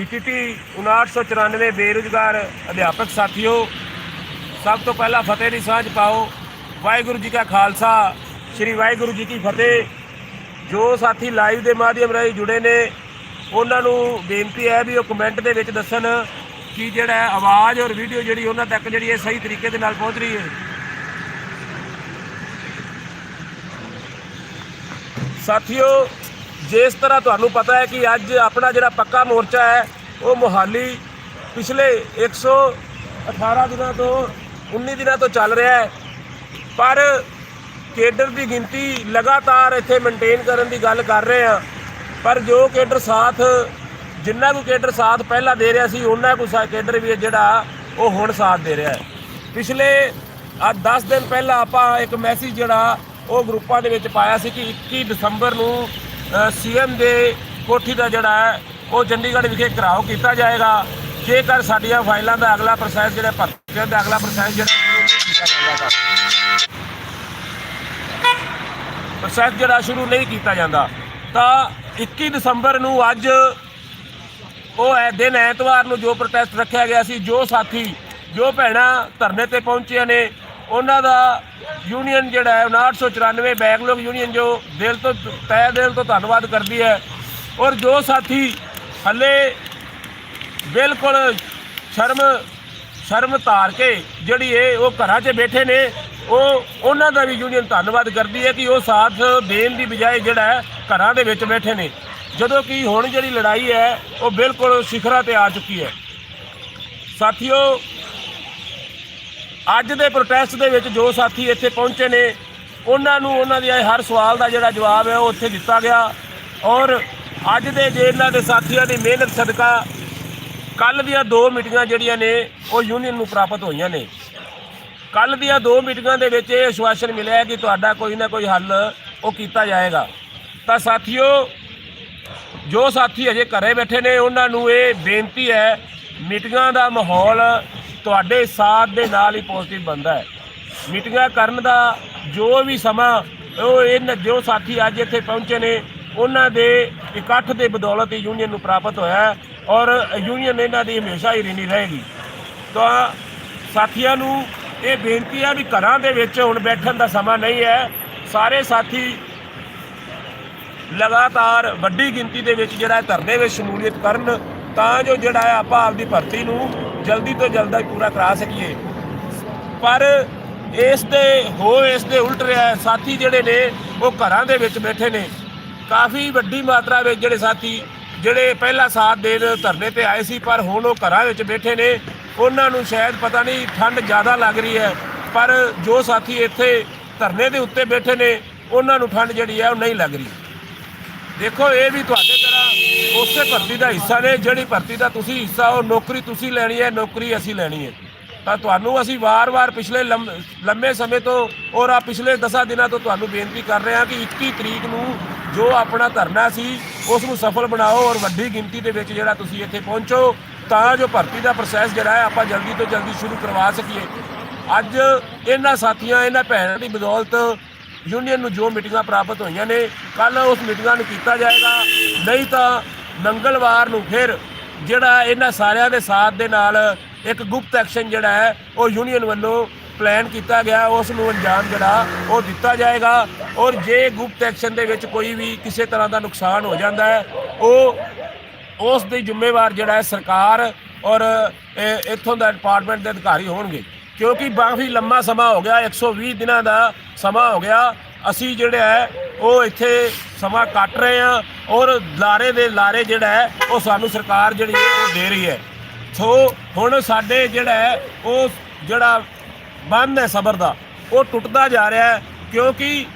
PPT 5994 ਬੇਰੁਜ਼ਗਾਰ ਅਧਿਆਪਕ ਸਾਥੀਓ, ਸਭ ਤੋਂ ਪਹਿਲਾਂ ਫਤਿਹ ਦੀ ਸਾਂਝ ਪਾਓ। ਵਾਹਿਗੁਰੂ ਜੀ ਕਾ ਖਾਲਸਾ, ਸ੍ਰੀ ਵਾਹਿਗੁਰੂ ਜੀ ਕੀ ਫਤਿਹ। ਜੋ ਸਾਥੀ ਲਾਈਵ ਦੇ ਮਾਧਿਅਮ ਰਾਹੀਂ ਜੁੜੇ ਨੇ, ਉਹਨਾਂ ਨੂੰ ਬੇਨਤੀ ਹੈ ਵੀ ਉਹ ਕਮੈਂਟ ਦੇ ਵਿੱਚ ਦੱਸਣ ਕਿ ਜਿਹੜਾ ਆਵਾਜ਼ ਔਰ ਵੀਡੀਓ ਜਿਹੜੀ ਉਹਨਾਂ ਤੱਕ ਜਿਹੜੀ ਹੈ ਸਹੀ ਤਰੀਕੇ ਦੇ ਨਾਲ ਪਹੁੰਚ ਰਹੀ ਹੈ। ਸਾਥੀਓ ਜਿਸ ਤਰ੍ਹਾਂ ਤੁਹਾਨੂੰ ਪਤਾ ਹੈ ਕਿ ਅੱਜ ਆਪਣਾ ਜਿਹੜਾ ਪੱਕਾ ਮੋਰਚਾ ਹੈ, ਉਹ ਮੋਹਾਲੀ ਪਿਛਲੇ 118 ਦਿਨਾਂ ਤੋਂ 19 ਦਿਨਾਂ ਤੋਂ ਚੱਲ ਰਿਹਾ ਹੈ। ਪਰ ਕੇਡਰ ਦੀ ਗਿਣਤੀ ਲਗਾਤਾਰ ਇੱਥੇ ਮੇਨਟੇਨ ਕਰਨ ਦੀ ਗੱਲ ਕਰ ਰਹੇ ਆ ਪਰ ਜੋ ਕੇਡਰ ਸਾਥ, ਜਿੰਨਾ ਕੁ ਕੇਡਰ ਸਾਥ ਪਹਿਲਾਂ ਦੇ ਰਿਹਾ ਸੀ ਉਹਨਾਂ ਕੁ ਸਾ, ਕੇਡਰ ਵੀ ਜਿਹੜਾ ਉਹ ਹੁਣ ਸਾਥ ਦੇ ਰਿਹਾ ਹੈ। ਪਿਛਲੇ ਆ 10 ਦਿਨ ਪਹਿਲਾਂ ਆਪਾਂ ਇੱਕ ਮੈਸੇਜ ਜਿਹੜਾ ਉਹ ਗਰੁੱਪਾਂ ਦੇ ਵਿੱਚ ਪਾਇਆ ਸੀ ਕਿ 21 ਦਸੰਬਰ ਨੂੰ ਸੀਐਮ ਦੇ ਕੋਠੀ ਦਾ ਜਿਹੜਾ ਹੈ, ਉਹ ਚੰਡੀਗੜ੍ਹ ਵਿਖੇ ਘਰਾਓ ਕੀਤਾ ਜਾਏਗਾ। ਜੇਕਰ ਸਾਡੀਆਂ ਫਾਈਲਾਂ ਦਾ ਅਗਲਾ ਪ੍ਰੋਸੈਸ ਜਿਹੜਾ ਭਰਤੀ ਦਾ ਅਗਲਾ ਪ੍ਰੋਸੈਸ ਜਿਹੜਾ ਕੀਤਾ ਜਾਂਦਾ। ਪ੍ਰੋਸੈਸ ਜਿਹੜਾ ਸ਼ੁਰੂ ਨਹੀਂ ਕੀਤਾ ਜਾਂਦਾ। ਤਾਂ 21 ਦਸੰਬਰ ਨੂੰ ਅੱਜ ਉਹ ਹੈ, ਦਿਨ ਐਤਵਾਰ ਨੂੰ ਜੋ ਪ੍ਰੋਟੈਸਟ ਰੱਖਿਆ ਗਿਆ ਸੀ, ਜੋ ਸਾਥੀ, ਜੋ ਭੈਣਾਂ ਧਰਨੇ ਤੇ ਪਹੁੰਚੀਆਂ ਨੇ ਉਹਨਾਂ ਦਾ ਯੂਨੀਅਨ ਜਿਹੜਾ ਹੈ 5994 ਬੈਕਲੋਗ ਯੂਨੀਅਨ ਜੋ ਦਿਲ ਤੋਂ, ਤਹਿ ਦਿਲ ਤੋਂ ਧੰਨਵਾਦ ਕਰਦੀ ਹੈ। ਔਰ ਜੋ ਸਾਥੀ ਹੱਲੇ ਬਿਲਕੁਲ ਸ਼ਰਮ ਸ਼ਰਮ ਧਾਰ ਕੇ ਜਿਹੜੀ ਇਹ, ਉਹ ਘਰਾਂ 'ਚ ਬੈਠੇ ਨੇ, ਉਹ ਉਹਨਾਂ ਦਾ ਵੀ ਯੂਨੀਅਨ ਧੰਨਵਾਦ ਕਰਦੀ ਹੈ ਕਿ ਉਹ ਸਾਥ ਦੇਣ ਦੀ ਬਜਾਏ ਜਿਹੜਾ ਘਰਾਂ ਦੇ ਵਿੱਚ ਬੈਠੇ ਨੇ। ਜਦੋਂ ਕਿ ਹੁਣ ਜਿਹੜੀ ਲੜਾਈ ਹੈ, ਉਹ ਬਿਲਕੁਲ ਸਿਖਰਾਂ ਤੇ ਆ ਚੁੱਕੀ ਹੈ। ਸਾਥੀਓ ਅੱਜ ਦੇ ਪ੍ਰੋਟੈਸਟ ਦੇ ਵਿੱਚ ਜੋ ਸਾਥੀ ਇੱਥੇ ਪਹੁੰਚੇ ਨੇ, ਉਹਨਾਂ ਨੂੰ ਉਹਨਾਂ ਦੇ ਹਰ ਸਵਾਲ ਦਾ ਜਿਹੜਾ ਜਵਾਬ ਹੈ ਉਹ ਉੱਥੇ ਦਿੱਤਾ ਗਿਆ। ਔਰ ਅੱਜ ਦੇ ਜੇ ਇਹਨਾਂ ਦੇ ਸਾਥੀਆਂ ਦੀ ਮਿਹਨਤ ਸਦਕਾ ਕੱਲ ਦੀਆਂ ਦੋ ਮੀਟਿੰਗਾਂ ਜਿਹੜੀਆਂ ਨੇ, ਉਹ ਯੂਨੀਅਨ ਨੂੰ ਪ੍ਰਾਪਤ ਹੋਈਆਂ ਨੇ। ਕੱਲ ਦੀਆਂ ਦੋ ਮੀਟਿੰਗਾਂ ਦੇ ਵਿੱਚ ਇਹ ਆਸ਼ਵਾਸਨ ਮਿਲਿਆ ਕਿ ਤੁਹਾਡਾ ਕੋਈ ਨਾ ਕੋਈ ਹੱਲ ਉਹ ਕੀਤਾ ਜਾਏਗਾ। ਤਾਂ ਸਾਥੀਓ, ਜੋ ਸਾਥੀ ਅਜੇ ਘਰੇ ਬੈਠੇ ਨੇ, ਉਹਨਾਂ ਨੂੰ ਇਹ ਬੇਨਤੀ ਹੈ, ਮੀਟਿੰਗਾਂ ਦਾ ਮਾਹੌਲ ਤੁਹਾਡੇ ਸਾਥ ਦੇ ਨਾਲ ਹੀ ਪੋਜ਼ਿਟਿਵ ਬਣਦਾ ਹੈ। ਮੀਟਿੰਗਾਂ ਕਰਨ ਦਾ ਜੋ ਵੀ ਸਮਾਂ, ਉਹ ਇਹ ਜੋ ਸਾਥੀ ਅੱਜ ਇੱਥੇ ਪਹੁੰਚੇ ਨੇ, ਉਹਨਾਂ ਦੇ ਇਕੱਠ ਦੇ ਬਦੌਲਤ ਯੂਨੀਅਨ ਨੂੰ ਪ੍ਰਾਪਤ ਹੋਇਆ ਔਰ ਯੂਨੀਅਨ ਇਹਨਾਂ ਦੀ ਹਮੇਸ਼ਾ ਹੀ ਰਹਿਣੀ ਰਹੇਗੀ। ਤਾਂ ਸਾਥੀਆਂ ਨੂੰ ਇਹ ਬੇਨਤੀ ਹੈ ਵੀ ਘਰਾਂ ਦੇ ਵਿੱਚ ਹੁਣ ਬੈਠਣ ਦਾ ਸਮਾਂ ਨਹੀਂ ਹੈ। ਸਾਰੇ ਸਾਥੀ ਲਗਾਤਾਰ ਵੱਡੀ ਗਿਣਤੀ ਦੇ ਵਿੱਚ ਜਿਹੜਾ ਹੈ ਧਰਨੇ ਵਿੱਚ ਸ਼ਮੂਲੀਅਤ ਕਰਨ ਤਾਂ ਜੋ ਜਿਹੜਾ ਹੈ ਆਪਾਂ ਆਪਦੀ ਭਰਤੀ ਨੂੰ ਜਲਦੀ ਤੋਂ ਜਲਦੀ ਪੂਰਾ ਕਰਾ ਸਕੀਏ। ਪਰ ਇਸ ਦੇ ਹੋ ਇਸ ਦੇ ਉਲਟ ਰਿਹਾ ਸਾਥੀ ਜਿਹੜੇ ਨੇ, ਉਹ ਘਰਾਂ ਦੇ ਵਿੱਚ ਬੈਠੇ ਨੇ। ਕਾਫੀ ਵੱਡੀ ਮਾਤਰਾ ਵਿੱਚ ਜਿਹੜੇ ਸਾਥੀ, ਜਿਹੜੇ ਪਹਿਲਾ ਸਾਥ ਦੇਣ ਧਰਨੇ ਤੇ ਆਏ ਸੀ, ਪਰ ਹੁਣ ਉਹ ਘਰਾਂ ਵਿੱਚ ਬੈਠੇ ਨੇ। ਉਹਨਾਂ ਨੂੰ ਸ਼ਾਇਦ ਪਤਾ ਨਹੀਂ, ਠੰਡ ਜ਼ਿਆਦਾ ਲੱਗ ਰਹੀ ਹੈ। ਪਰ ਜੋ ਸਾਥੀ ਇੱਥੇ ਧਰਨੇ ਦੇ ਉੱਤੇ ਬੈਠੇ ਨੇ, ਉਹਨਾਂ ਨੂੰ ਠੰਡ ਜਿਹੜੀ ਹੈ ਉਹ ਨਹੀਂ ਲੱਗ ਰਹੀ। ਦੇਖੋ, ਇਹ ਵੀ ਤੁਹਾਡੇ ਉਸੇ ਭਰਤੀ ਦਾ ਹਿੱਸਾ ਨੇ, ਜਿਹੜੀ ਭਰਤੀ ਦਾ ਤੁਸੀਂ ਹਿੱਸਾ ਹੋ ਨੌਕਰੀ ਤੁਸੀਂ ਲੈਣੀ ਹੈ, ਨੌਕਰੀ ਅਸੀਂ ਲੈਣੀ ਹੈ। ਤਾਂ ਤੁਹਾਨੂੰ ਅਸੀਂ ਵਾਰ-ਵਾਰ ਪਿਛਲੇ ਲੰਮ- ਲੰਮੇ ਸਮੇਂ ਤੋਂ ਔਰ ਆ ਪਿਛਲੇ 10 ਦਿਨਾਂ ਤੋਂ ਤੁਹਾਨੂੰ ਬੇਨਤੀ ਕਰ ਰਹੇ ਹਾਂ ਕਿ 21 ਤਰੀਕ ਨੂੰ ਜੋ ਆਪਣਾ ਧਰਨਾ ਸੀ, ਉਸ ਨੂੰ ਸਫਲ ਬਣਾਓ ਔਰ ਵੱਡੀ ਗਿਣਤੀ ਦੇ ਵਿੱਚ ਜਿਹੜਾ ਤੁਸੀਂ ਇੱਥੇ ਪਹੁੰਚੋ, ਤਾਂ ਜੋ ਭਰਤੀ ਦਾ ਪ੍ਰੋਸੈਸ ਜਿਹੜਾ ਹੈ, ਆਪਾਂ ਜਲਦੀ ਤੋਂ ਜਲਦੀ ਸ਼ੁਰੂ ਕਰਵਾ ਸਕੀਏ। ਅੱਜ ਇਹਨਾਂ ਸਾਥੀਆਂ, ਇਹਨਾਂ ਭੈਣਾਂ ਦੀ ਬਦੌਲਤ ਯੂਨੀਅਨ ਨੂੰ ਜੋ ਮੀਟਿੰਗਾਂ ਪ੍ਰਾਪਤ ਹੋਈਆਂ ਨੇ ਕੱਲ ਉਸ ਮੀਟਿੰਗਾਂ ਨੂੰ ਕੀਤਾ ਜਾਏਗਾ। ਨਹੀਂ ਤਾਂ ਮੰਗਲਵਾਰ ਨੂੰ ਫਿਰ ਜਿਹੜਾ ਇਹਨਾਂ ਸਾਰਿਆਂ ਦੇ ਸਾਥ ਦੇ ਨਾਲ ਇੱਕ ਗੁਪਤ ਐਕਸ਼ਨ ਜਿਹੜਾ ਹੈ, ਉਹ ਯੂਨੀਅਨ ਵੱਲੋਂ ਪਲਾਨ ਕੀਤਾ ਗਿਆ। ਉਸ ਨੂੰ ਅੰਜਾਮ ਜਿਹੜਾ, ਉਹ ਦਿੱਤਾ ਜਾਏਗਾ। ਔਰ ਜੇ ਗੁਪਤ ਐਕਸ਼ਨ ਦੇ ਵਿੱਚ ਕੋਈ ਵੀ ਕਿਸੇ ਤਰ੍ਹਾਂ ਦਾ ਨੁਕਸਾਨ ਹੋ ਜਾਂਦਾ ਹੈ, ਉਹ ਉਸ ਦੀ ਜ਼ਿੰਮੇਵਾਰ ਜਿਹੜਾ ਹੈ ਸਰਕਾਰ ਔਰ ਇੱਥੋਂ ਦਾ ਡਿਪਾਰਟਮੈਂਟ ਦੇ ਅਧਿਕਾਰੀ ਹੋਣਗੇ। ਕਿਉਂਕਿ ਕਾਫੀ ਲੰਮਾ ਸਮਾਂ ਹੋ ਗਿਆ 120 ਦਿਨਾਂ ਦਾ ਸਮਾਂ ਹੋ ਗਿਆ। ਅਸੀਂ ਜਿਹੜਾ ਹੈ, ਉਹ ਇੱਥੇ ਸਮਾਂ ਕੱਟ ਰਹੇ ਹਾਂ ਔਰ ਲਾਰੇ ਦੇ ਲਾਰੇ ਜਿਹੜਾ ਹੈ, ਉਹ ਸਾਨੂੰ ਸਰਕਾਰ ਜਿਹੜੀ ਹੈ, ਉਹ ਦੇ ਰਹੀ ਹੈ। ਸੋ ਹੁਣ ਸਾਡੇ ਜਿਹੜਾ ਹੈ, ਉਹ ਜਿਹੜਾ ਬੰਦ ਹੈ ਸਬਰ ਦਾ, ਉਹ ਟੁੱਟਦਾ ਜਾ ਰਿਹਾ ਹੈ ਕਿਉਂਕਿ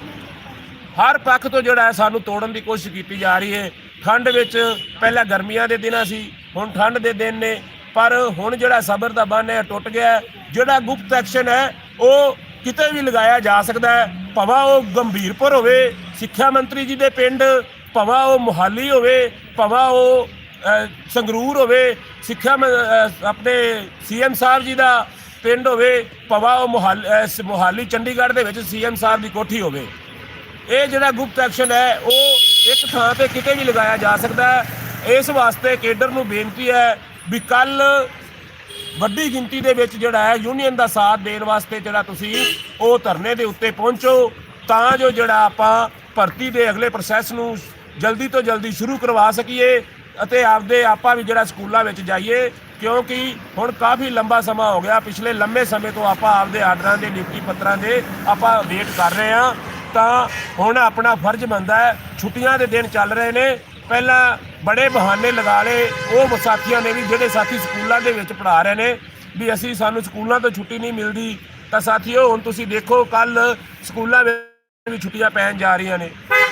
ਹਰ ਪੱਖ ਤੋਂ ਜਿਹੜਾ ਹੈ, ਸਾਨੂੰ ਤੋੜਨ ਦੀ ਕੋਸ਼ਿਸ਼ ਕੀਤੀ ਜਾ ਰਹੀ ਹੈ। ਠੰਡ ਵਿੱਚ ਪਹਿਲਾਂ ਗਰਮੀਆਂ ਦੇ ਦਿਨਾਂ ਸੀ, ਹੁਣ ਠੰਡ ਦੇ ਦਿਨ ਨੇ। ਪਰ ਹੁਣ ਜਿਹੜਾ ਸਬਰ ਦਾ ਬੰਨ ਹੈ ਟੁੱਟ ਗਿਆ ਜਿਹੜਾ ਗੁਪਤ ਐਕਸ਼ਨ ਹੈ ਉਹ ਕਿਤੇ ਵੀ ਲਗਾਇਆ ਜਾ ਸਕਦਾ ਹੈ। ਭਾਵੇਂ ਉਹ ਗੰਭੀਰਪੁਰ ਹੋਵੇ ਸਿੱਖਿਆ ਮੰਤਰੀ ਜੀ ਦੇ ਪਿੰਡ ਭਾਵੇਂ ਉਹ ਮੁਹਾਲੀ ਹੋਵੇ ਭਾਵੇਂ ਉਹ ਸੰਗਰੂਰ ਹੋਵੇ ਸਿੱਖਿਆ ਮ- ਅ, ਆਪਣੇ ਸੀਐਮ ਸਾਹਿਬ ਜੀ ਦਾ ਪਿੰਡ ਹੋਵੇ ਭਾਵੇਂ ਉਹ ਮੁਹਾਲੀ ਅ, ਮੁਹਾਲੀ ਚੰਡੀਗੜ੍ਹ ਦੇ ਵਿੱਚ ਸੀਐਮ ਸਾਹਿਬ ਦੀ ਕੋਠੀ ਹੋਵੇ। ਇਹ ਜਿਹੜਾ ਗੁਪਤ ਐਕਸ਼ਨ ਹੈ ਉਹ ਇੱਕ ਥਾਂ ਤੇ ਕਿਤੇ ਵੀ ਲਗਾਇਆ ਜਾ ਸਕਦਾ ਹੈ। ਇਸ ਵਾਸਤੇ ਕੇਡਰ ਨੂੰ ਬੇਨਤੀ ਹੈ ਵੀ ਕੱਲ ਵੱਡੀ ਗਿਣਤੀ ਦੇ ਵਿੱਚ ਜਿਹੜਾ ਹੈ ਯੂਨੀਅਨ ਦਾ ਸਾਥ ਦੇਣ ਵਾਸਤੇ ਜਿਹੜਾ ਤੁਸੀਂ ਉਹ ਧਰਨੇ ਦੇ ਉੱਤੇ ਪਹੁੰਚੋ, ਤਾਂ ਜੋ ਜਿਹੜਾ ਆਪਾਂ ਭਰਤੀ ਦੇ ਅਗਲੇ ਪ੍ਰੋਸੈਸ ਨੂੰ ਜਲਦੀ ਤੋਂ ਜਲਦੀ ਸ਼ੁਰੂ ਕਰਵਾ ਸਕੀਏ ਅਤੇ ਆਪਦੇ ਆਪਾਂ ਵੀ ਜਿਹੜਾ ਸਕੂਲਾਂ ਵਿੱਚ ਜਾਈਏ, ਕਿਉਂਕਿ ਹੁਣ ਕਾਫੀ ਲੰਬਾ ਸਮਾਂ ਹੋ ਗਿਆ, ਪਿਛਲੇ ਲੰਮੇ ਸਮੇਂ ਤੋਂ ਆਪਾਂ ਆਪਦੇ ਆਰਡਰਾਂ ਦੇ, ਨਿਯੁਕਤੀ ਪੱਤਰਾਂ ਦੇ ਆਪਾਂ ਵੇਟ ਕਰ ਰਹੇ ਹਾਂ, ਤਾਂ ਹੁਣ ਆਪਣਾ ਫਰਜ਼ ਬਣਦਾ ਹੈ, ਛੁੱਟੀਆਂ ਦੇ ਦਿਨ ਚੱਲ ਰਹੇ ਨੇ ਪਹਿਲਾਂ ਬੜੇ ਬਹਾਨੇ ਲਗਾ ਲਏ ਉਹ ਸਾਥੀਆਂ ਨੇ ਵੀ, ਜਿਹੜੇ ਸਾਥੀ ਸਕੂਲਾਂ ਦੇ ਵਿੱਚ ਪੜ੍ਹਾ ਰਹੇ ਨੇ, ਵੀ ਅਸੀਂ ਸਾਨੂੰ ਸਕੂਲਾਂ ਤੋਂ ਛੁੱਟੀ ਨਹੀਂ ਮਿਲਦੀ, ਤਾਂ ਸਾਥੀਓ, ਹੁਣ ਤੁਸੀਂ ਦੇਖੋ ਕੱਲ ਸਕੂਲਾਂ ਵਿੱਚ ਵੀ ਛੁੱਟੀਆਂ ਪੈਣ ਜਾ ਰਹੀਆਂ ਨੇ।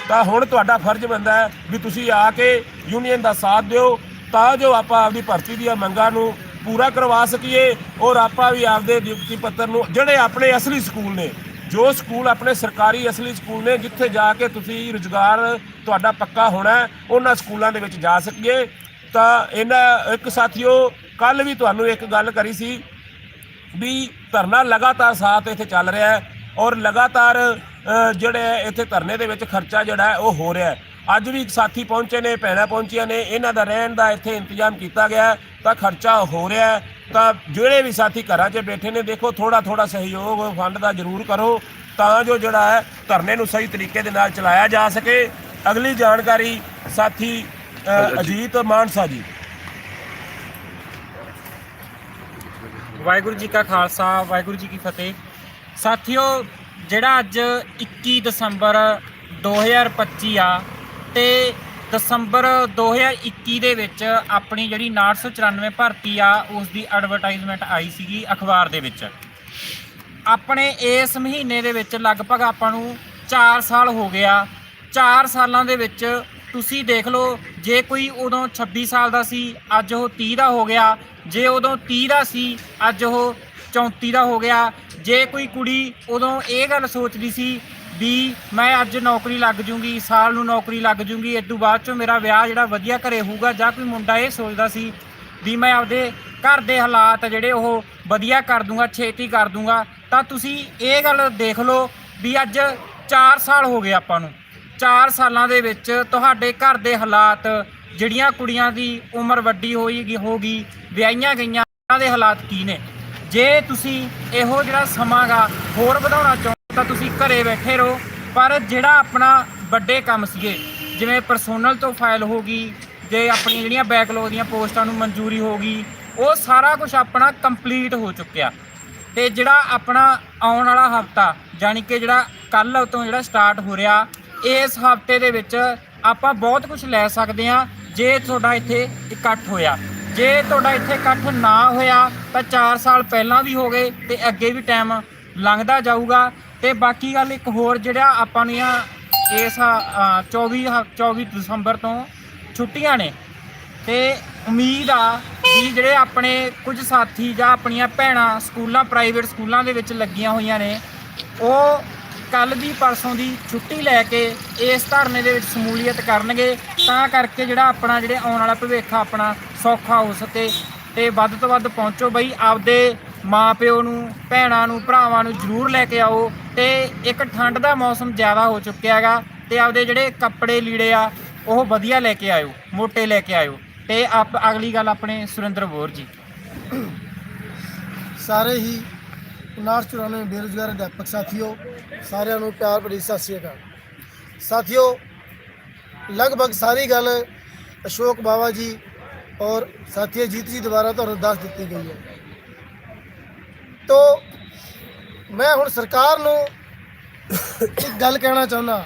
ਤਾਂ ਹੁਣ ਤੁਹਾਡਾ ਫਰਜ਼ ਬਣਦਾ ਹੈ ਵੀ ਤੁਸੀਂ ਆ ਕੇ ਯੂਨੀਅਨ ਦਾ ਸਾਥ ਦਿਓ, ਤਾਂ ਜੋ ਆਪਾਂ ਆਪਦੀ ਭਰਤੀ ਦੀਆਂ ਮੰਗਾਂ ਨੂੰ ਪੂਰਾ ਕਰਵਾ ਸਕੀਏ, ਔਰ ਆਪਾਂ ਵੀ ਆਪਦੇ ਨਿਯੁਕਤੀ ਪੱਤਰ ਨੂੰ, ਜਿਹੜੇ ਆਪਣੇ ਅਸਲੀ ਸਕੂਲ ਨੇ ਜੋ ਸਕੂਲ ਆਪਣੇ ਸਰਕਾਰੀ ਅਸਲੀ ਸਕੂਲ ਨੇ ਜਿੱਥੇ ਜਾ ਕੇ ਤੁਸੀਂ ਰੁਜ਼ਗਾਰ ਤੁਹਾਡਾ ਪੱਕਾ ਹੋਣਾ ਉਹਨਾਂ ਸਕੂਲਾਂ ਦੇ ਵਿੱਚ ਜਾ ਸਕੀਏ। ਤਾਂ ਇਹਨਾਂ ਇੱਕ ਸਾਥੀਓ ਕੱਲ ਵੀ ਤੁਹਾਨੂੰ ਇੱਕ ਗੱਲ ਕਰੀ ਸੀ ਵੀ ਧਰਨਾ ਲਗਾਤਾਰ ਸਾਥ ਇੱਥੇ ਚੱਲ ਰਿਹਾ ਹੈ ਔਰ ਲਗਾਤਾਰ ਅ, ਜਿਹੜੇ ਇੱਥੇ ਧਰਨੇ ਦੇ ਵਿੱਚ ਖਰਚਾ ਜਿਹੜਾ ਉਹ ਹੋ ਰਿਹਾ ਹੈ। ਅੱਜ ਵੀ ਇੱਕ ਸਾਥੀ ਪਹੁੰਚੇ ਨੇ ਭੈਣਾਂ ਪਹੁੰਚੀਆਂ ਨੇ ਇਹਨਾਂ ਦਾ ਰਹਿਣ ਦਾ ਇੱਥੇ ਇੰਤਜ਼ਾਮ ਕੀਤਾ ਗਿਆ ਤਾਂ ਖਰਚਾ ਹੋ ਰਿਹਾ ਤਾਂ ਜਿਹੜੇ ਵੀ ਸਾਥੀ ਘਰਾਂ 'ਚ ਬੈਠੇ ਨੇ ਦੇਖੋ ਥੋੜਾ ਥੋੜਾ ਸਹਿਯੋਗ ਫੰਡ ਦਾ ਜ਼ਰੂਰ ਕਰੋ ਤਾਂ ਜੋ ਜਿਹੜਾ ਹੈ ਧਰਨੇ ਨੂੰ ਸਹੀ ਤਰੀਕੇ ਦੇ ਨਾਲ ਚਲਾਇਆ ਜਾ ਸਕੇ। ਅਗਲੀ ਜਾਣਕਾਰੀ ਸਾਥੀ ਅਜੀਤ ਮਾਨਸਾ ਜੀ। ਵਾਹਿਗੁਰੂ ਜੀ ਕਾ ਖਾਲਸਾ ਵਾਹਿਗੁਰੂ ਜੀ ਕੀ ਫਤਿਹ। ਸਾਥੀਓ ਜਿਹੜਾ ਅੱਜ 21 ਦਸੰਬਰ 2025 ਆ ਤੇ ਦਸੰਬਰ 2021 ਦੇ ਵਿੱਚ ਆਪਣੀ ਜਿਹੜੀ 994 ਭਰਤੀ ਆ, ਉਸ ਦੀ ਐਡਵਰਟਾਈਜ਼ਮੈਂਟ ਆਈ ਸੀਗੀ ਅਖਬਾਰ ਦੇ ਵਿੱਚ। ਆਪਣੇ ਇਸ ਮਹੀਨੇ ਦੇ ਵਿੱਚ ਲਗਭਗ ਆਪਾਂ ਨੂੰ 4 ਸਾਲ ਹੋ ਗਿਆ। 4 ਸਾਲਾਂ ਦੇ ਵਿੱਚ ਤੁਸੀਂ ਦੇਖ ਲਓ, ਜੇ ਕੋਈ ਉਦੋਂ 26 ਸਾਲ ਦਾ ਸੀ, ਅੱਜ ਉਹ 30 ਦਾ ਹੋ ਗਿਆ। ਜੇ ਉਦੋਂ 30 ਦਾ ਸੀ, ਅੱਜ ਉਹ 34 ਦਾ ਹੋ ਗਿਆ। ਜੇ ਕੋਈ ਕੁੜੀ ਉਦੋਂ ਇਹ ਗੱਲ ਸੋਚਦੀ ਸੀ ਵੀ ਮੈਂ ਅੱਜ ਨੌਕਰੀ ਲੱਗ ਜੂੰਗੀ, ਸਾਲ ਨੂੰ ਨੌਕਰੀ ਲੱਗ ਜੂੰਗੀ, ਇਸ ਤੋਂ ਬਾਅਦ ਚੋਂ ਮੇਰਾ ਵਿਆਹ ਜਿਹੜਾ ਵਧੀਆ ਘਰੇ ਹੋਊਗਾ ਜਾਂ ਕੋਈ ਮੁੰਡਾ ਇਹ ਸੋਚਦਾ ਸੀ ਵੀ ਮੈਂ ਆਪਦੇ ਘਰ ਦੇ ਹਾਲਾਤ ਜਿਹੜੇ ਉਹ ਵਧੀਆ ਕਰ ਦੂੰਗਾ, ਛੇਤੀ ਕਰ ਦੂੰਗਾ, ਤਾਂ ਤੁਸੀਂ ਇਹ ਗੱਲ ਦੇਖ ਲਓ ਵੀ ਅੱਜ 4 ਸਾਲ ਹੋ ਗਏ ਆਪਾਂ ਨੂੰ। 4 ਸਾਲਾਂ ਦੇ ਵਿੱਚ ਤੁਹਾਡੇ ਘਰ ਦੇ ਹਾਲਾਤ, ਜਿਹੜੀਆਂ ਕੁੜੀਆਂ ਦੀ ਉਮਰ ਵੱਡੀ ਹੋਈ ਹੋਗੀ ਵਿਆਹੀਆਂ ਗਈਆਂ, ਉਹਨਾਂ ਦੇ ਹਾਲਾਤ ਕੀ ਨੇ? ਜੇ ਤੁਸੀਂ ਇਹੋ ਜਿਹੜਾ ਸਮਾਂ ਗਾ ਹੋਰ ਵਧਾਉਣਾ ਚਾਹੁੰਦੇ ਤਾਂ ਤੁਸੀਂ ਘਰੇ ਬੈਠੇ ਰਹੋ, ਪਰ ਜਿਹੜਾ ਆਪਣਾ ਵੱਡੇ ਕੰਮ ਸੀਗੇ, ਜਿਵੇਂ ਪਰਸੋਨਲ ਤੋਂ ਫਾਈਲ ਹੋ ਗਈ, ਜੇ ਆਪਣੀ ਜਿਹੜੀਆਂ ਬੈਕਲੌਗ ਦੀਆਂ ਪੋਸਟਾਂ ਨੂੰ ਮਨਜ਼ੂਰੀ ਹੋ ਗਈ, ਉਹ ਸਾਰਾ ਕੁਝ ਆਪਣਾ ਕੰਪਲੀਟ ਹੋ ਚੁੱਕਿਆ। ਤੇ ਜਿਹੜਾ ਆਪਣਾ ਆਉਣ ਵਾਲਾ ਹਫਤਾ ਯਾਨੀ ਕਿ ਜਿਹੜਾ ਕੱਲ ਤੋਂ ਜਿਹੜਾ ਸਟਾਰਟ ਹੋ ਰਿਹਾ, ਇਸ ਹਫ਼ਤੇ ਦੇ ਵਿੱਚ ਆਪਾਂ ਬਹੁਤ ਕੁਝ ਲੈ ਸਕਦੇ ਹਾਂ, ਜੇ ਤੁਹਾਡਾ ਇੱਥੇ ਇਕੱਠ ਹੋਇਆ। ਜੇ ਤੁਹਾਡਾ ਇੱਥੇ ਇਕੱਠ ਨਾ ਹੋਇਆ ਤਾਂ 4 ਸਾਲ ਪਹਿਲਾਂ ਵੀ ਹੋ ਗਏ ਤੇ ਅੱਗੇ ਵੀ ਟਾਈਮ ਲੰਘਦਾ ਜਾਊਗਾ। ਤੇ ਬਾਕੀ ਗੱਲ ਇੱਕ ਹੋਰ ਜਿਹੜਾ ਆਪਾਂ ਨੂੰ ਇਸ ਅ, 24 ਹ- 24 ਦਸੰਬਰ ਤੋਂ ਛੁੱਟੀਆਂ ਨੇ। ਤੇ ਉਮੀਦ ਆ ਕਿ ਜਿਹੜੇ ਆਪਣੇ ਕੁਝ ਸਾਥੀ ਜਾਂ ਆਪਣੀਆਂ ਭੈਣਾਂ ਸਕੂਲਾਂ ਪ੍ਰਾਈਵੇਟ ਸਕੂਲਾਂ ਦੇ ਵਿੱਚ ਲੱਗੀਆਂ ਹੋਈਆਂ ਨੇ ਉਹ ਕੱਲ ਦੀ ਪਰਸੋਂ ਦੀ ਛੁੱਟੀ ਲੈ ਕੇ ਇਸ ਧਰਨੇ ਦੇ ਵਿੱਚ ਸ਼ਮੂਲੀਅਤ ਕਰਨਗੇ। ਤਾਂ ਕਰਕੇ ਜਿਹੜਾ ਆਪਣਾ ਜਿਹੜੇ ਆਉਣ ਵਾਲਾ ਭਵਿੱਖ ਆਪਣਾ ਸੌਖਾ ਹੋ ਸਕੇ ਤੇ ਵੱਧ ਤੋਂ ਵੱਧ ਪਹੁੰਚੋ ਬਈ। ਆਪਦੇ ਮਾਪਿਓ ਨੂੰ, ਭੈਣਾਂ ਨੂੰ, ਭਰਾਵਾਂ ਨੂੰ ਜ਼ਰੂਰ ਲੈ ਕੇ ਆਓ। ਤੇ ਇੱਕ ਠੰਡ ਦਾ ਮੌਸਮ ਜ਼ਿਆਦਾ ਹੋ ਚੁੱਕਿਆ ਹੈਗਾ, ਤੇ ਆਪਦੇ ਜਿਹੜੇ ਕੱਪੜੇ ਲੀੜੇ ਆ, ਉਹ ਵਧੀਆ ਲੈ ਕੇ ਆਇਓ, ਮੋਟੇ ਲੈ ਕੇ ਆਇਓ। ਤੇ ਆਪ, ਅਗਲੀ ਗੱਲ ਆਪਣੇ ਸੁਰਿੰਦਰ ਬੋਰ ਜੀ। ਸਾਰੇ ਹੀ 994 ਬੇਰੁਜ਼ਗਾਰ ਅਧਿਆਪਕ ਸਾਥੀਓ, ਸਾਰਿਆਂ ਨੂੰ ਪਿਆਰ ਭਰੀ ਸਤਿ ਸ੍ਰੀ ਅਕਾਲ। ਸਾਥੀਓ, ਲਗਭਗ ਸਾਰੀ ਗੱਲ ਅਸ਼ੋਕ ਬਾਵਾ ਜੀ ਔਰ ਸਾਥੀ ਜੀਤ ਜੀ ਦੁਆਰਾ ਤੁਹਾਨੂੰ ਦੱਸ ਦਿੱਤੀ ਗਈ ਹੈ। ਤੋ ਮੈਂ ਹੁਣ ਸਰਕਾਰ ਨੂੰ ਇੱਕ ਗੱਲ ਕਹਿਣਾ ਚਾਹੁੰਦਾ।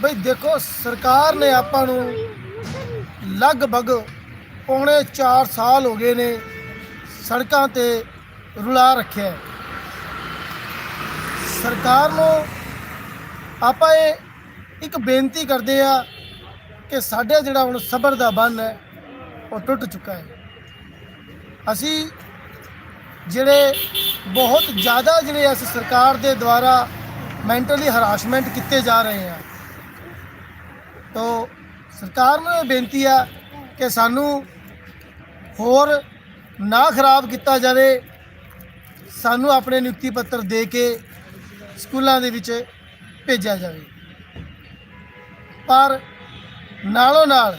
ਬਈ ਦੇਖੋ, ਸਰਕਾਰ ਨੇ ਆਪਾਂ ਨੂੰ ਲਗਭਗ ਪੌਣੇ 4 ਸਾਲ ਹੋ ਗਏ ਨੇ ਸੜਕਾਂ ਤੇ ਰੁਲਾ ਰੱਖਿਆ ਸਰਕਾਰ ਨੂੰ ਆਪਾਂ ਇਹ ਇੱਕ ਬੇਨਤੀ ਕਰਦੇ ਆ ਕਿ ਸਾਡੇ ਜਿਹੜਾ ਹੁਣ ਸਬਰ ਦਾ ਬੰਨ ਹੈ ਉਹ ਟੁੱਟ ਚੁੱਕਾ ਹੈ। ਅਸੀਂ ਜਿਹੜੇ ਬਹੁਤ ਜ਼ਿਆਦਾ ਜਿਹੜੇ ਇਸ ਸਰਕਾਰ ਦੇ ਦੁਆਰਾ ਮੈਂਟਲੀ ਹਰਾਸਮੈਂਟ ਕੀਤੇ ਜਾ ਰਹੇ ਆ, ਤੋ ਸਰਕਾਰ ਨੂੰ ਇਹ ਬੇਨਤੀ ਆ ਕਿ ਸਾਨੂੰ ਹੋਰ ਨਾ ਖਰਾਬ ਕੀਤਾ ਜਾਵੇ। ਸਾਨੂੰ ਆਪਣੇ ਨਿਯੁਕਤੀ ਪੱਤਰ ਦੇ ਕੇ ਸਕੂਲਾਂ ਦੇ ਵਿੱਚ ਭੇਜਿਆ ਜਾਵੇ। ਪਰ ਨਾਲੋਂ ਨਾਲ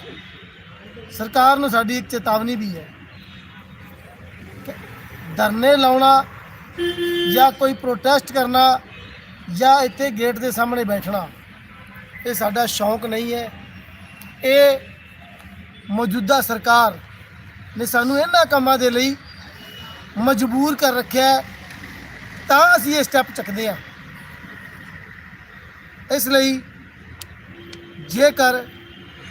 ਸਰਕਾਰ ਨੂੰ ਸਾਡੀ ਇੱਕ ਚੇਤਾਵਨੀ ਵੀ ਹੈ ਧਰਨੇ ਲਾਉਣਾ ਜਾਂ ਕੋਈ ਪ੍ਰੋਟੈਸਟ ਕਰਨਾ ਜਾਂ ਇੱਥੇ ਗੇਟ ਦੇ ਸਾਹਮਣੇ ਬੈਠਣਾ, ਇਹ ਸਾਡਾ ਸ਼ੌਂਕ ਨਹੀਂ ਹੈ। ਇਹ ਮੌਜੂਦਾ ਸਰਕਾਰ ਨੇ ਸਾਨੂੰ ਇਹਨਾਂ ਕੰਮਾਂ ਦੇ ਲਈ ਮਜਬੂਰ ਕਰ ਰੱਖਿਆ ਤਾਂ ਅਸੀਂ ਇਹ ਸਟੈਪ ਚੱਕਦੇ ਹਾਂ। ਇਸ ਲਈ ਜੇਕਰ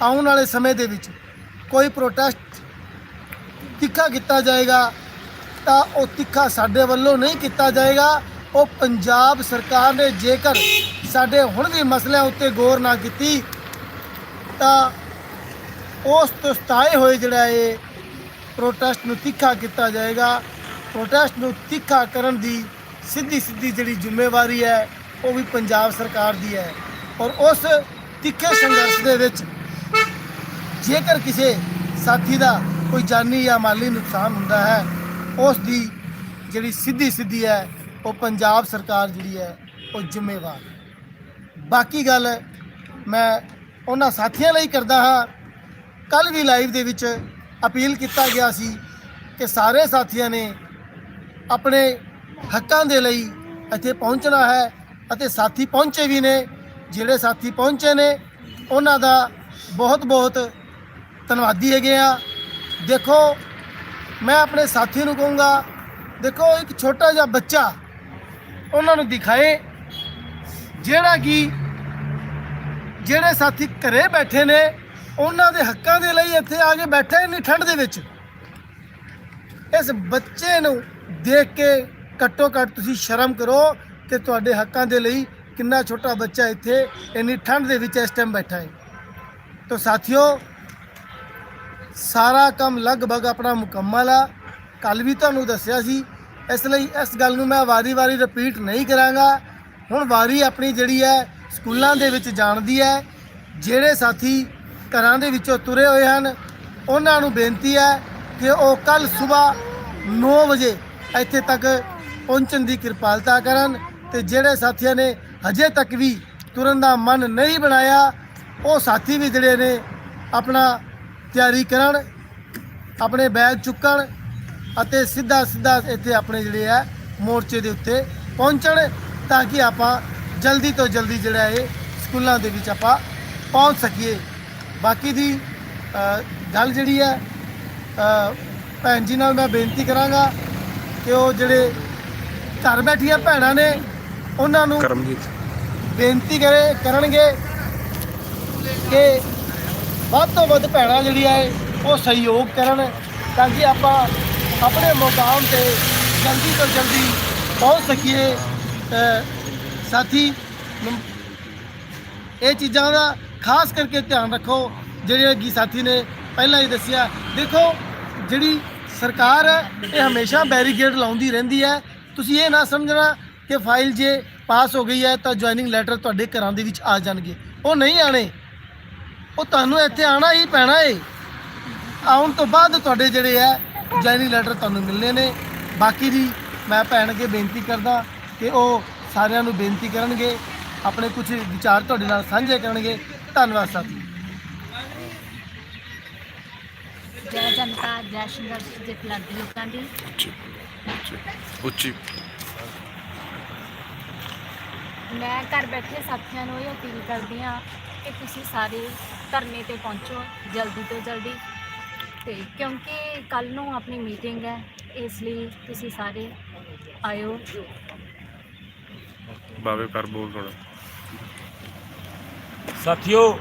ਆਉਣ ਵਾਲੇ ਸਮੇਂ ਦੇ ਵਿੱਚ ਕੋਈ ਪ੍ਰੋਟੈਸਟ ਤਿੱਖਾ ਕੀਤਾ ਜਾਏਗਾ, ਤਾਂ ਉਹ ਤਿੱਖਾ ਸਾਡੇ ਵੱਲੋਂ ਨਹੀਂ ਕੀਤਾ ਜਾਏਗਾ। ਉਹ ਪੰਜਾਬ ਸਰਕਾਰ ਨੇ ਜੇਕਰ ਸਾਡੇ ਹੁਣ ਵੀ ਮਸਲਿਆਂ ਉੱਤੇ ਗੌਰ ਨਾ ਕੀਤੀ, ਤਾਂ ਉਸ ਤੋਂ ਸਤਾਏ ਹੋਏ ਜਿਹੜਾ ਇਹ ਪ੍ਰੋਟੈਸਟ ਨੂੰ ਤਿੱਖਾ ਕੀਤਾ ਜਾਏਗਾ। ਪ੍ਰੋਟੈਸਟ ਨੂੰ ਤਿੱਖਾ ਕਰਨ ਦੀ ਸਿੱਧੀ ਸਿੱਧੀ ਜਿਹੜੀ ਜ਼ਿੰਮੇਵਾਰੀ ਹੈ, ਉਹ ਵੀ ਪੰਜਾਬ ਸਰਕਾਰ ਦੀ ਹੈ। ਔਰ ਉਸ ਤਿੱਖੇ ਸੰਘਰਸ਼ ਦੇ ਵਿੱਚ ਜੇਕਰ ਕਿਸੇ ਸਾਥੀ ਦਾ ਕੋਈ ਜਾਨੀ ਜਾਂ ਮਾਲੀ ਨੁਕਸਾਨ ਹੁੰਦਾ ਹੈ, ਉਸ ਦੀ ਜਿਹੜੀ ਸਿੱਧੀ ਸਿੱਧੀ ਹੈ, ਉਹ ਪੰਜਾਬ ਸਰਕਾਰ ਜਿਹੜੀ ਹੈ, ਉਹ ਜ਼ਿੰਮੇਵਾਰ ਬਾਕੀ ਗੱਲ ਮੈਂ ਉਹਨਾਂ ਸਾਥੀਆਂ ਲਈ ਕਰਦਾ ਹਾਂ। ਕੱਲ ਵੀ ਲਾਈਵ ਦੇ ਵਿੱਚ ਅਪੀਲ ਕੀਤਾ ਗਿਆ ਸੀ ਕਿ ਸਾਰੇ ਸਾਥੀਆਂ ਨੇ ਆਪਣੇ ਹੱਕਾਂ ਦੇ ਲਈ ਇੱਥੇ ਪਹੁੰਚਣਾ ਹੈ ਅਤੇ ਸਾਥੀ ਪਹੁੰਚੇ ਵੀ ਨੇ। ਜਿਹੜੇ ਸਾਥੀ ਪਹੁੰਚੇ ਨੇ, ਉਹਨਾਂ ਦਾ ਬਹੁਤ ਬਹੁਤ ਧੰਨਵਾਦੀ ਹੈਗੇ ਆ। ਦੇਖੋ, ਮੈਂ ਆਪਣੇ ਸਾਥੀ ਨੂੰ ਕਹੂੰਗਾ, ਦੇਖੋ, ਇੱਕ ਛੋਟਾ ਜਿਹਾ ਬੱਚਾ ਉਹਨਾਂ ਨੂੰ ਦਿਖਾਏ, ਜਿਹੜਾ ਕਿ ਜਿਹੜੇ ਸਾਥੀ ਘਰੇ ਬੈਠੇ ਨੇ, ਉਹਨਾਂ ਦੇ ਹੱਕਾਂ ਦੇ ਲਈ ਇੱਥੇ ਆ ਕੇ ਬੈਠੇ ਇੰਨੀ ਠੰਡ ਦੇ ਵਿੱਚ। ਇਸ ਬੱਚੇ ਨੂੰ ਦੇਖ ਕੇ ਘੱਟੋ ਘੱਟ ਤੁਸੀਂ ਸ਼ਰਮ ਕਰੋ ਕਿ ਤੁਹਾਡੇ ਹੱਕਾਂ ਦੇ ਲਈ ਕਿੰਨਾ ਛੋਟਾ ਬੱਚਾ ਇੱਥੇ ਇੰਨੀ ਠੰਡ ਦੇ ਵਿੱਚ ਇਸ ਟਾਈਮ ਬੈਠਾ ਹੈ। ਤਾਂ ਸਾਥੀਓ ਸਾਰਾ ਕੰਮ ਲਗਭਗ ਆਪਣਾ ਮੁਕੰਮਲ ਆ। ਕੱਲ ਵੀ ਤੁਹਾਨੂੰ ਦੱਸਿਆ ਸੀ, ਇਸ ਲਈ ਇਸ ਗੱਲ ਨੂੰ ਮੈਂ ਵਾਰੀ-ਵਾਰੀ ਰਿਪੀਟ ਨਹੀਂ ਕਰਾਂਗਾ। ਹੁਣ ਵਾਰੀ ਆਪਣੀ ਜਿਹੜੀ ਹੈ, ਸਕੂਲਾਂ ਦੇ ਵਿੱਚ ਜਾਣ ਦੀ ਹੈ। ਜਿਹੜੇ ਸਾਥੀ ਘਰਾਂ ਦੇ ਵਿੱਚੋਂ ਤੁਰੇ ਹੋਏ ਹਨ, ਉਹਨਾਂ ਨੂੰ ਬੇਨਤੀ ਹੈ ਕਿ ਉਹ ਕੱਲ ਸਵੇਰ 9 ਵਜੇ ਇੱਥੇ ਤੱਕ ਪਹੁੰਚਣ ਦੀ ਕਿਰਪਾਲਤਾ ਕਰਨ ਤੇ ਜਿਹੜੇ ਸਾਥੀਆਂ ਨੇ ਹਜੇ ਤੱਕ ਵੀ ਤੁਰਨ ਦਾ ਮਨ ਨਹੀਂ ਬਣਾਇਆ, ਉਹ ਸਾਥੀ ਵੀ ਜਿਹੜੇ ਨੇ ਆਪਣਾ ਤਿਆਰੀ ਕਰਨ ਆਪਣੇ ਬੈਗ ਚੁੱਕਣ ਅਤੇ ਸਿੱਧਾ ਸਿੱਧਾ ਇੱਥੇ ਆਪਣੇ ਜਿਹੜੇ ਆ ਮੋਰਚੇ ਦੇ ਉੱਤੇ ਪਹੁੰਚਣ ਤਾਂ ਕਿ ਆਪਾਂ ਜਲਦੀ ਤੋਂ ਜਲਦੀ ਜਿਹੜਾ ਇਹ ਸਕੂਲਾਂ ਦੇ ਵਿੱਚ ਆਪਾਂ ਪਹੁੰਚ ਸਕੀਏ। ਬਾਕੀ ਦੀ ਗੱਲ ਜਿਹੜੀ ਹੈ ਭੈਣ ਜੀ ਨਾਲ ਮੈਂ ਬੇਨਤੀ ਕਰਾਂਗਾ ਕਿ ਉਹ ਜਿਹੜੇ ਘਰ ਬੈਠੀਆਂ ਭੈਣਾਂ ਨੇ ਉਹਨਾਂ ਨੂੰ ਕਰਮਜੀਤ। ਬੇਨਤੀ ਕਰੇ ਕਰਨਗੇ ਕਿ ਵੱਧ ਤੋਂ ਵੱਧ ਭੈਣਾਂ ਜਿਹੜੀਆਂ ਹੈ ਉਹ ਸਹਿਯੋਗ ਕਰਨ ਤਾਂ ਕਿ ਆਪਾਂ ਆਪਣੇ ਮੁਕਾਮ ਤੇ ਜਲਦੀ ਤੋਂ ਜਲਦੀ ਪਹੁੰਚ ਸਕੀਏ। ਸਾਥੀ ਇਹ ਚੀਜ਼ਾਂ ਦਾ ਖਾਸ ਕਰਕੇ ਧਿਆਨ ਰੱਖੋ ਜਿਹੜੇ ਕਿ ਸਾਥੀ ਨੇ ਪਹਿਲਾਂ ਹੀ ਦੱਸਿਆ। ਦੇਖੋ, ਜਿਹੜੀ ਸਰਕਾਰ ਹੈ, ਇਹ ਹਮੇਸ਼ਾ ਬੈਰੀਕੇਡ ਲਾਉਂਦੀ ਰਹਿੰਦੀ ਹੈ। ਤੁਸੀਂ ਇਹ ਨਾ ਸਮਝਣਾ ਕਿ ਫਾਈਲ ਜੇ ਪਾਸ ਹੋ ਗਈ ਹੈ, ਤਾਂ ਜੁਆਇਨਿੰਗ ਲੈਟਰ ਤੁਹਾਡੇ ਘਰਾਂ ਦੇ ਵਿੱਚ ਆ ਜਾਣਗੇ। ਉਹ ਨਹੀਂ ਆਣੇ ਉਹ ਤੁਹਾਨੂੰ ਇੱਥੇ ਆਣਾ ਹੀ ਪੈਣਾ ਏ। ਆਉਣ ਤੋਂ ਬਾਅਦ ਤੁਹਾਡੇ ਜਿਹੜੇ ਹੈ ਜੁਆਇਨਿੰਗ ਲੈਟਰ ਤੁਹਾਨੂੰ ਮਿਲਨੇ ਨੇ। ਬਾਕੀ ਦੀ ਮੈਂ ਭੈਣ ਅੱਗੇ ਬੇਨਤੀ ਕਰਦਾ ਕਿ ਉਹ ਸਾਰਿਆਂ ਨੂੰ ਬੇਨਤੀ ਕਰਨਗੇ। ਆਪਣੇ ਕੁਝ ਵਿਚਾਰ ਤੁਹਾਡੇ ਨਾਲ ਸਾਂਝੇ ਕਰਨਗੇ। ਧੰਨਵਾਦ ਸਾਥੀ। ਜੈ ਜਨਤਾ ਜੈ ਸੰਘਰਸ਼ ਦੇ ਖਿਲਾਫ ਲੋਕਾਂ ਦੀ। ਉੱਚੀ। ਮੈਂ ਘਰ ਬੈਠੇ ਸਾਥੀਆਂ ਨੂੰ ਇਹ ਅਪੀਲ ਕਰਦੀ ਹਾਂ ਕਿ ਤੁਸੀਂ ਸਾਰੇ ਧਰਨੇ ਤੇ ਪਹੁੰਚੋ ਜਲਦੀ ਤੋਂ ਜਲਦੀ। ਤੇ ਕਿਉਂਕਿ ਕੱਲ ਨੂੰ ਆਪਣੀ ਮੀਟਿੰਗ ਹੈ ਇਸ ਲਈ ਤੁਸੀਂ ਸਾਰੇ ਆਇਓ। ਬਾਵੇ ਕਰ ਬੋਲ ਥੋੜਾ ਸਾਥੀਓ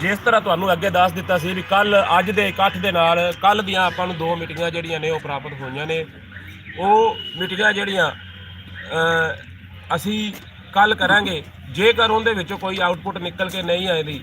ਜਿਸ ਤਰ੍ਹਾਂ ਤੁਹਾਨੂੰ ਅੱਗੇ ਦੱਸ ਦਿੱਤਾ ਸੀ ਵੀ ਕੱਲ ਅੱਜ ਦੇ ਇਕੱਠ ਦੇ ਨਾਲ ਕੱਲ ਦੀਆਂ ਆਪਾਂ ਨੂੰ ਦੋ ਮੀਟਿੰਗਾਂ ਜਿਹੜੀਆਂ ਨੇ ਉਹ ਪ੍ਰਾਪਤ ਹੋਈਆਂ ਨੇ। ਉਹ ਮੀਟਿੰਗਾਂ ਜਿਹੜੀਆਂ ਅ, ਅਸੀਂ ਕੱਲ ਕਰਾਂਗੇ। ਜੇਕਰ ਉਹਦੇ ਵਿੱਚੋਂ ਕੋਈ ਆਊਟਪੁੱਟ ਨਿਕਲ ਕੇ ਨਹੀਂ ਆਏਦੀ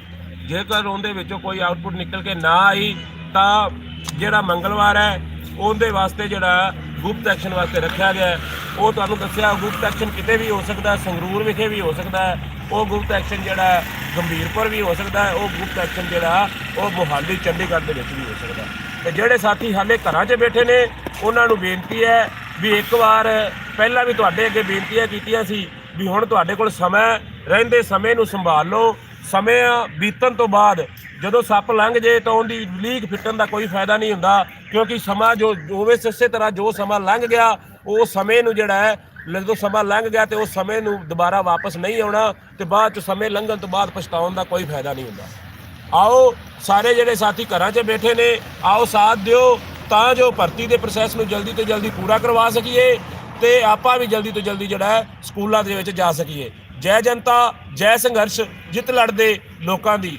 ਜੇਕਰ ਉਹਦੇ ਵਿੱਚੋਂ ਕੋਈ ਆਊਟਪੁੱਟ ਨਿਕਲ ਕੇ ਨਾ ਆਈ, ਤਾਂ ਜਿਹੜਾ ਮੰਗਲਵਾਰ ਹੈ, ਉਹਦੇ ਵਾਸਤੇ ਜਿਹੜਾ ਗੁਪਤ ਐਕਸ਼ਨ ਵਾਸਤੇ ਰੱਖਿਆ ਗਿਆ ਉਹ ਤੁਹਾਨੂੰ ਦੱਸਿਆ, ਗੁਪਤ ਐਕਸ਼ਨ ਕਿਤੇ ਵੀ ਹੋ ਸਕਦਾ ਸੰਗਰੂਰ ਵਿਖੇ ਵੀ ਹੋ ਸਕਦਾ ਉਹ ਗੁਪਤ ਐਕਸ਼ਨ ਜਿਹੜਾ ਗੰਭੀਰਪੁਰ ਵੀ ਹੋ ਸਕਦਾ ਉਹ ਗੁਪਤ ਐਕਸ਼ਨ ਜਿਹੜਾ, ਉਹ ਮੋਹਾਲੀ, ਚੰਡੀਗੜ੍ਹ ਦੇ ਵਿੱਚ ਵੀ ਹੋ ਸਕਦਾ ਹੈ। ਤੇ ਜਿਹੜੇ ਸਾਥੀ ਹਾਲੇ ਘਰਾਂ 'ਚ ਬੈਠੇ ਨੇ, ਉਹਨਾਂ ਨੂੰ ਬੇਨਤੀ ਹੈ ਵੀ ਇੱਕ ਵਾਰ ਪਹਿਲਾਂ ਵੀ ਤੁਹਾਡੇ ਅੱਗੇ ਬੇਨਤੀਆਂ ਕੀਤੀਆਂ ਸੀ ਵੀ ਹੁਣ ਤੁਹਾਡੇ ਕੋਲ ਸਮਾਂ ਰਹਿੰਦੇ ਸਮੇਂ ਨੂੰ ਸੰਭਾਲ ਲਓ। ਸਮੇਂ ਬੀਤਣ ਤੋਂ ਬਾਅਦ ਜਦੋਂ ਸੱਪ ਲੰਘ ਜੇ ਤਾਂ ਉਹਦੀ ਲੀਕ ਫਿੱਟਣ ਦਾ ਕੋਈ ਫਾਇਦਾ ਨਹੀਂ ਹੁੰਦਾ, ਕਿਉਂਕਿ ਸਮਾਂ ਜੋ ਹੋਵੇ ਉਸੇ ਤਰ੍ਹਾਂ ਜੋ ਸਮਾਂ ਲੰਘ ਗਿਆ, ਉਹ ਸਮੇਂ ਨੂੰ ਜਿਹੜਾ ਹੈ, ਜਦੋਂ ਸਮਾਂ ਲੰਘ ਗਿਆ ਤੇ ਉਸ ਸਮੇਂ ਨੂੰ ਦੁਬਾਰਾ ਵਾਪਸ ਨਹੀਂ ਆਉਣਾ ਤੇ ਬਾਅਦ ਚ ਸਮੇਂ ਲੰਘਣ ਤੋਂ ਬਾਅਦ ਪਛਤਾਉਣ ਦਾ ਕੋਈ ਫਾਇਦਾ ਨਹੀਂ ਹੁੰਦਾ। ਆਓ ਸਾਰੇ ਜਿਹੜੇ ਸਾਥੀ ਘਰਾਂ 'ਚ ਬੈਠੇ ਨੇ, ਆਓ ਸਾਥ ਦਿਓ, ਤਾਂ ਜੋ ਭਰਤੀ ਦੇ ਪ੍ਰੋਸੈਸ ਨੂੰ ਜਲਦੀ ਤੋਂ ਜਲਦੀ ਪੂਰਾ ਕਰਵਾ ਸਕੀਏ ਤੇ ਆਪਾਂ ਵੀ ਜਲਦੀ ਤੋਂ ਜਲਦੀ ਜਿਹੜਾ ਹੈ, ਸਕੂਲਾਂ ਦੇ ਵਿੱਚ ਜਾ ਸਕੀਏ। ਜੈ ਜਨਤਾ ਜੈ ਸੰਘਰਸ਼ ਜਿੱਤ ਲੜਦੇ ਲੋਕਾਂ ਦੀ।